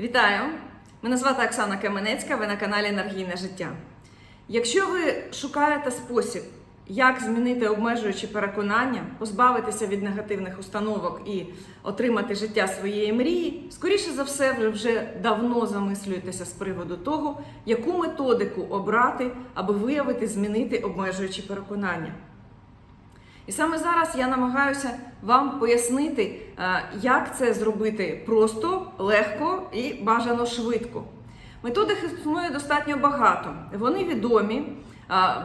Вітаю! Мене звати Оксана Каменецька, ви на каналі Енергійне життя. Якщо ви шукаєте спосіб, як змінити обмежуючі переконання, позбавитися від негативних установок і отримати життя своєї мрії, скоріше за все, ви вже давно замислюєтеся з приводу того, яку методику обрати, аби виявити змінити обмежуючі переконання. І саме зараз я намагаюся вам пояснити, е, як це зробити просто, легко і бажано швидко. Методик існує достатньо багато. Вони відомі, е,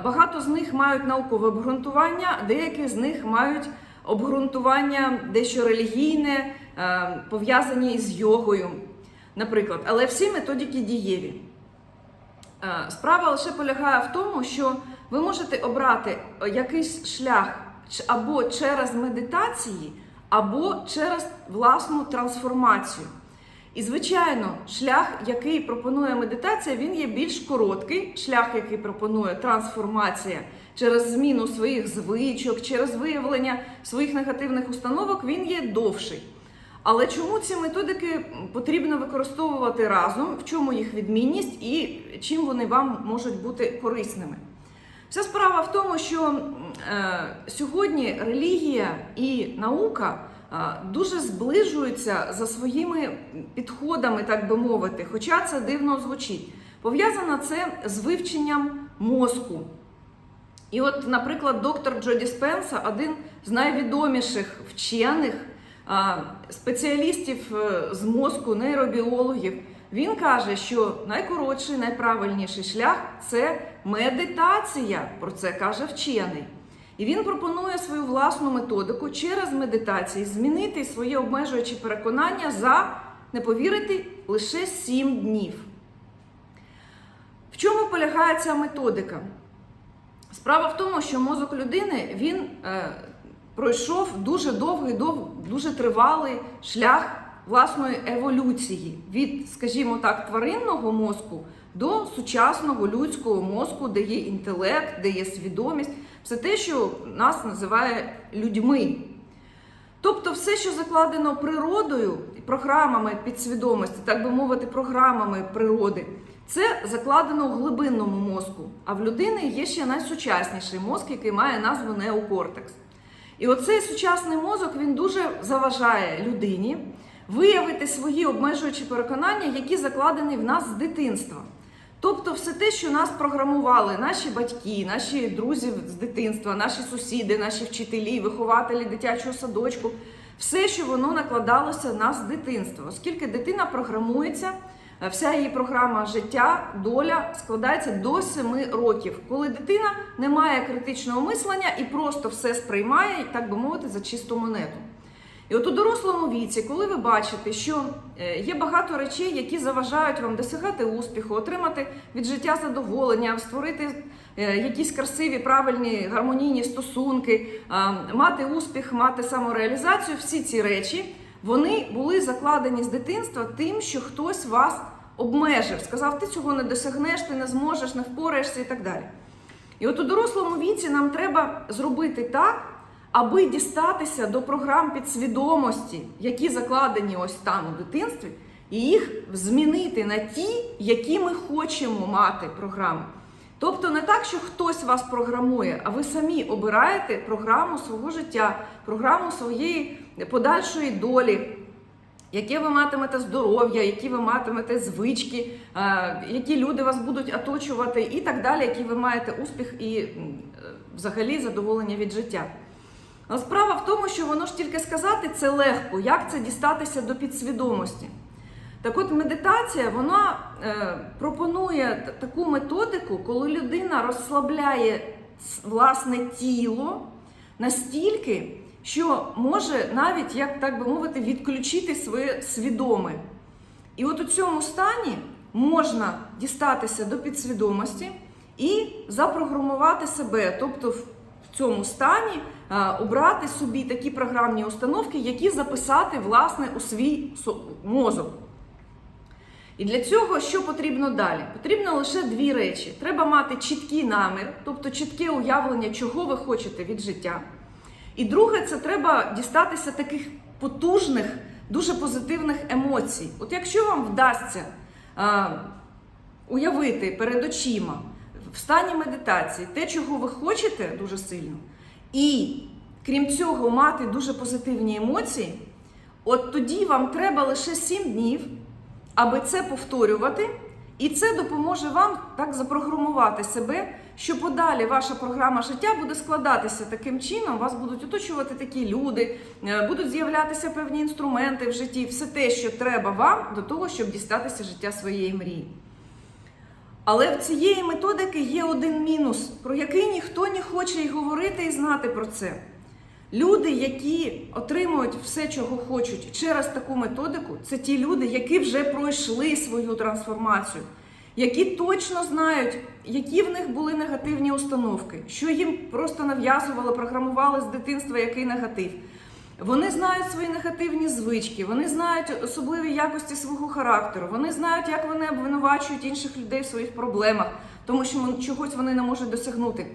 багато з них мають наукове обґрунтування, деякі з них мають обґрунтування дещо релігійне, е, пов'язані із йогою, наприклад. Але всі методики дієві. Справа лише полягає в тому, що ви можете обрати якийсь шлях або через медитації, або через власну трансформацію. І, звичайно, шлях, який пропонує медитація, він є більш короткий. Шлях, який пропонує трансформація через зміну своїх звичок, через виявлення своїх негативних установок, він є довший. Але чому ці методики потрібно використовувати разом, в чому їх відмінність і чим вони вам можуть бути корисними? Вся справа в тому, що е, сьогодні релігія і наука е, дуже зближуються за своїми підходами, так би мовити, хоча це дивно звучить. Пов'язано це з вивченням мозку. І от, наприклад, доктор Джо Діспенса, один з найвідоміших вчених а, спеціалістів е, з мозку, нейробіологів, він каже, що найкоротший, найправильніший шлях це медитація. Про це каже вчений. І він пропонує свою власну методику через медитації змінити своє обмежуючі переконання за, не повірите, лише 7 днів. В чому полягає ця методика? Справа в тому, що мозок людини він е, пройшов дуже довгий, дов, дуже тривалий шлях власної еволюції від, скажімо так, тваринного мозку до сучасного людського мозку, де є інтелект, де є свідомість, все те, що нас називає людьми. Тобто, все, що закладено природою, програмами підсвідомості, так би мовити, програмами природи, це закладено в глибинному мозку. А в людини є ще найсучасніший мозк, який має назву неокортекс. І оцей сучасний мозок він дуже заважає людині виявити свої обмежуючі переконання, які закладені в нас з дитинства. Тобто, все те, що нас програмували наші батьки, наші друзі з дитинства, наші сусіди, наші вчителі, вихователі дитячого садочку, все, що воно накладалося в нас з дитинства, оскільки дитина програмується. е, Вся її програма життя, доля складається до 7 років, коли дитина не має критичного мислення і просто все сприймає, так би мовити, за чисту монету. І от у дорослому віці, коли ви бачите, що е, є багато речей, які заважають вам досягати успіху, отримати від життя задоволення, створити е, якісь красиві, правильні, гармонійні стосунки, мати успіх, мати самореалізацію, всі ці речі вони були закладені з дитинства тим, що хтось вас обмежив, сказав, ти цього не досягнеш, ти не зможеш, не впораєшся і так далі. І от у дорослому віці нам треба зробити так, аби дістатися до програм підсвідомості, які закладені ось там у дитинстві, і їх змінити на ті, які ми хочемо мати програми. Тобто не так, що хтось вас програмує, а ви самі обираєте програму свого життя, програму своєї подальшої долі, яке ви матимете здоров'я, які ви матимете звички, е, які люди вас будуть оточувати, і так далі, які ви маєте успіх і е, взагалі задоволення від життя. Але справа в тому, що воно ж тільки сказати це легко, як це дістатися до підсвідомості. Так от медитація вона е, пропонує таку методику, коли людина розслабляє власне тіло настільки, що може навіть, як так би мовити, відключити своє свідоме. І от у цьому стані можна дістатися до підсвідомості і запрограмувати себе, тобто в цьому стані е, обрати собі такі програмні установки, які записати власне у свій мозок. І для цього що потрібно далі? Потрібно лише дві речі: треба мати чіткий намір, тобто чітке уявлення, чого ви хочете від життя. І друге, це треба дістатися таких потужних дуже позитивних емоцій. От якщо вам вдасться е, уявити перед очима в стані медитації те, чого ви хочете дуже сильно, і крім цього, мати дуже позитивні емоції, от тоді вам треба лише 7 днів, аби це повторювати, і це допоможе вам так запрограмувати себе, що подалі ваша програма життя буде складатися таким чином, вас будуть оточувати такі люди, е, будуть з'являтися певні інструменти в житті, все те, що треба вам до того, щоб дістатися життя своєї мрії. Але в цієї методики є один мінус, про який ніхто не хоче й говорити і знати про це. Люди, які отримують все, чого хочуть через таку методику, це ті люди, які вже пройшли свою трансформацію, які точно знають, які в них були негативні установки, що їм просто нав'язували, програмували з дитинства який негатив. Вони знають свої негативні звички, вони знають особливі якості свого характеру, вони знають, як вони обвинувачують інших людей в своїх проблемах, тому що чогось вони не можуть досягнути.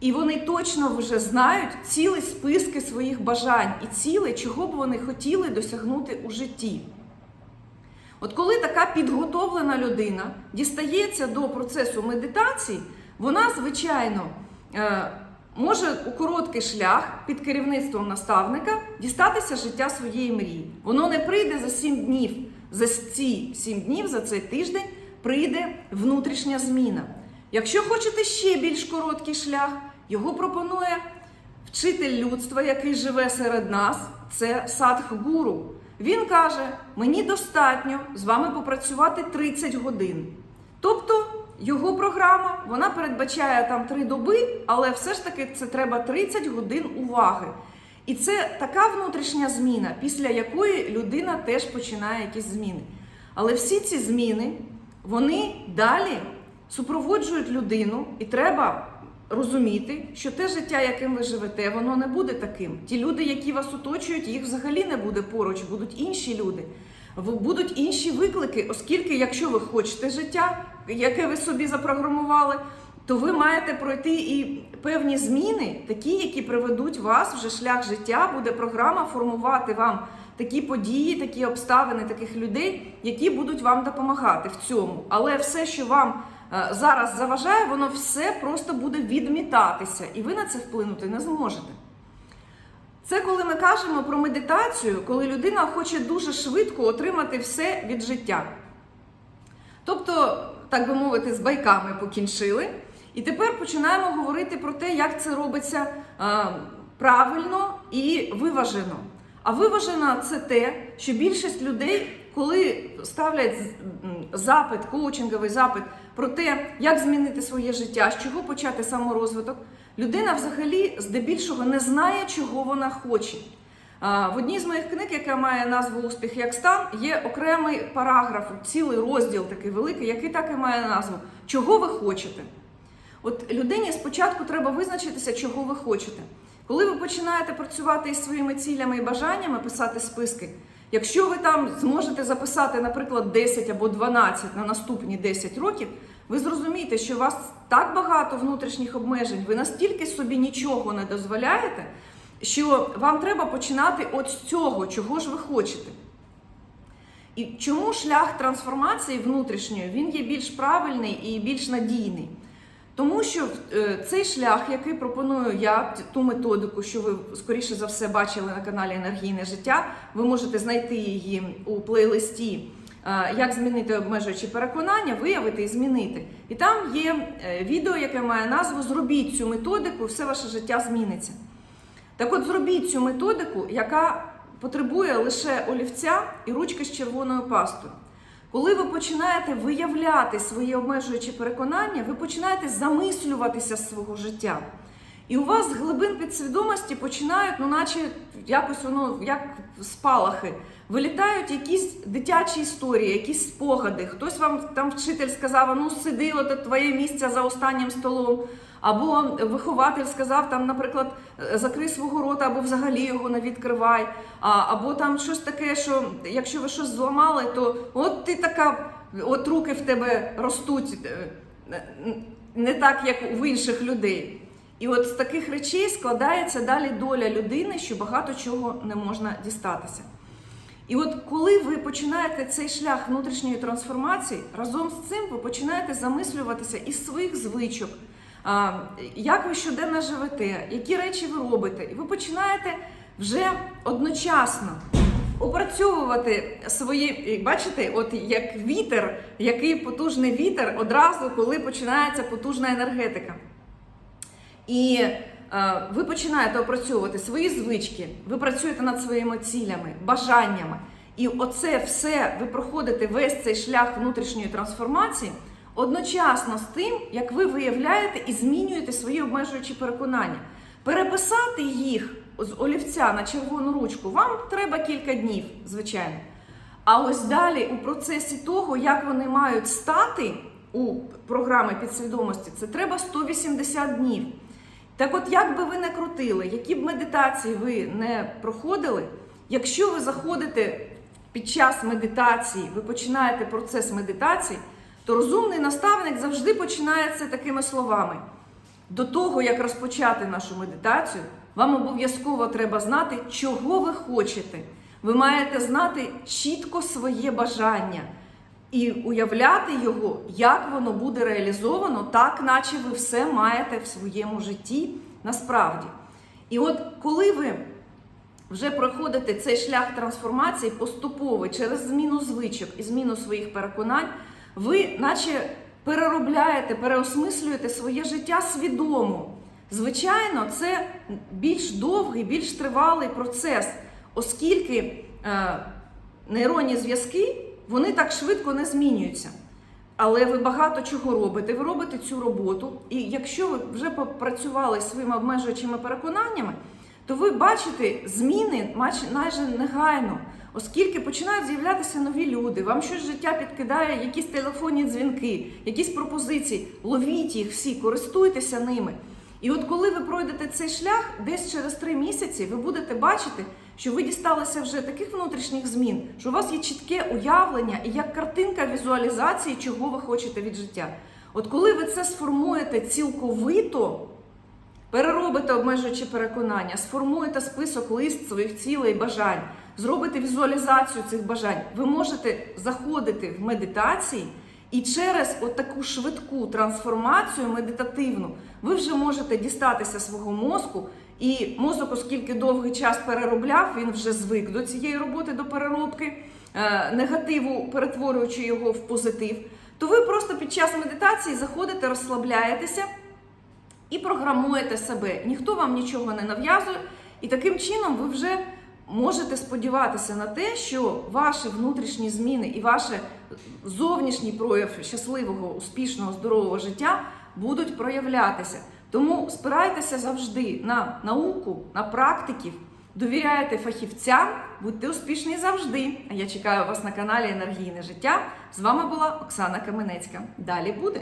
І вони точно вже знають цілі списки своїх бажань і цілей, чого б вони хотіли досягнути у житті. От коли така підготовлена людина дістається до процесу медитації, вона, звичайно, е, може у короткий шлях під керівництвом наставника дістатися життя своєї мрії. Воно не прийде за сім днів. За ці сім днів, за цей тиждень прийде внутрішня зміна. Якщо хочете ще більш короткий шлях, його пропонує вчитель людства, який живе серед нас, це Садхгуру. Він каже: мені достатньо з вами попрацювати 30 годин. Тобто його програма вона передбачає там 3 доби, але все ж таки це треба 30 годин уваги. І це така внутрішня зміна, після якої людина теж починає якісь зміни. Але всі ці зміни вони далі супроводжують людину, і треба розуміти, що те життя, яким ви живете, воно не буде таким. Ті люди, які вас оточують, їх взагалі не буде поруч, будуть інші люди. Будуть інші виклики, оскільки, якщо ви хочете життя, яке ви собі запрограмували, то ви маєте пройти і певні зміни, такі, які приведуть вас вже шлях життя, буде програма формувати вам такі події, такі обставини, таких людей, які будуть вам допомагати в цьому. Але все, що вам е, зараз заважає, воно все просто буде відмітатися, і ви на це вплинути не зможете. Це коли ми кажемо про медитацію, коли людина хоче дуже швидко отримати все від життя. Тобто, так би мовити, з байками покінчили. І тепер починаємо говорити про те, як це робиться правильно і виважено. А виважено це те, що більшість людей, коли ставлять запит, коучинговий запит про те, як змінити своє життя, з чого почати саморозвиток, людина взагалі здебільшого не знає, чого вона хоче. В одній з моїх книг, яка має назву Успіх як стан, є окремий параграф, цілий розділ такий великий, який так і має назву Чого ви хочете? От людині спочатку треба визначитися, чого ви хочете. Коли ви починаєте працювати із своїми цілями і бажаннями, писати списки, якщо ви там зможете записати, наприклад, 10 або 12 на наступні 10 років, ви зрозумієте, що у вас так багато внутрішніх обмежень, ви настільки собі нічого не дозволяєте, що вам треба починати от з цього, чого ж ви хочете. І чому шлях трансформації внутрішньої він є більш правильний і більш надійний? Тому що е, цей шлях, який пропоную я, ту методику, що ви скоріше за все бачили на каналі Енергійне життя, ви можете знайти її у плейлисті Як змінити обмежуючі переконання, виявити і змінити. І там є е, відео, яке має назву Зробіть цю методику, все ваше життя зміниться. Так от зробіть цю методику, яка потребує лише олівця і ручки з червоною пастою. Коли ви починаєте виявляти свої обмежуючі переконання, ви починаєте замислюватися з свого життя. І у вас з глибин підсвідомості починають, ну наче якось воно, як спалахи, вилітають якісь дитячі історії, якісь спогади. Хтось вам там вчитель сказав, ну сиди, от твоє місце за останнім столом. Або вихователь сказав, там, наприклад, «Е, закрий свого рота, або взагалі його не відкривай. А, або там щось таке, що якщо ви щось зламали, то от ти така, от руки в тебе ростуть е, не так, як у інших людей. І от з таких речей складається далі доля людини, що багато чого не можна дістатися. І от коли ви починаєте цей шлях внутрішньої трансформації, разом з цим ви починаєте замислюватися із своїх звичок, як ви щоденно живете, які речі ви робите, і ви починаєте вже одночасно опрацьовувати свої, бачите, от як вітер, який потужний вітер одразу, коли починається потужна енергетика. І е, ви починаєте опрацьовувати свої звички, ви працюєте над своїми цілями, бажаннями. І оце все ви проходите весь цей шлях внутрішньої трансформації одночасно з тим, як ви виявляєте і змінюєте свої обмежуючі переконання. Переписати їх з олівця на червону ручку вам треба кілька днів, звичайно. А ось далі у процесі того, як вони мають стати у програми підсвідомості, це треба 180 днів. Так от, як би ви не крутили, які б медитації ви не проходили, якщо ви заходите під час медитації, ви починаєте процес медитації, то розумний наставник завжди починається такими словами. До того, як розпочати нашу медитацію, вам обов'язково треба знати, чого ви хочете. Ви маєте знати чітко своє бажання і уявляти його, як воно буде реалізовано, так наче ви все маєте в своєму житті насправді. І от коли ви вже проходите цей шлях трансформації поступово через зміну звичок і зміну своїх переконань, ви наче переробляєте, переосмислюєте своє життя свідомо. Звичайно, це більш довгий, більш тривалий процес, оскільки е, нейронні зв'язки вони так швидко не змінюються. Але ви багато чого робите. Ви робите цю роботу, і якщо ви вже попрацювали своїми обмежуючими переконаннями, то ви бачите зміни майже негайно, оскільки починають з'являтися нові люди. Вам щось життя підкидає, якісь телефонні дзвінки, якісь пропозиції. Ловіть їх всі, користуйтеся ними. І от коли ви пройдете цей шлях, десь через три місяці ви будете бачити, що ви дісталися вже таких внутрішніх змін, що у вас є чітке уявлення і як картинка візуалізації, чого ви хочете від життя. От коли ви це сформуєте цілковито, переробите обмежуючі переконання, сформуєте список лист своїх цілей бажань, зробите візуалізацію цих бажань, ви можете заходити в медитації. І через таку швидку трансформацію медитативну ви вже можете дістатися свого мозку, і мозок, оскільки довгий час переробляв, він вже звик до цієї роботи, до переробки, е, негативу, перетворюючи його в позитив. То ви просто під час медитації заходите, розслабляєтеся і програмуєте себе. Ніхто вам нічого не нав'язує, і таким чином ви вже можете сподіватися на те, що ваші внутрішні зміни і ваш зовнішній прояв щасливого, успішного, здорового життя будуть проявлятися. Тому спирайтеся завжди на науку, на практиків, довіряйте фахівцям, будьте успішні завжди. А я чекаю вас на каналі Енергійне життя. З вами була Оксана Каменецька. Далі буде.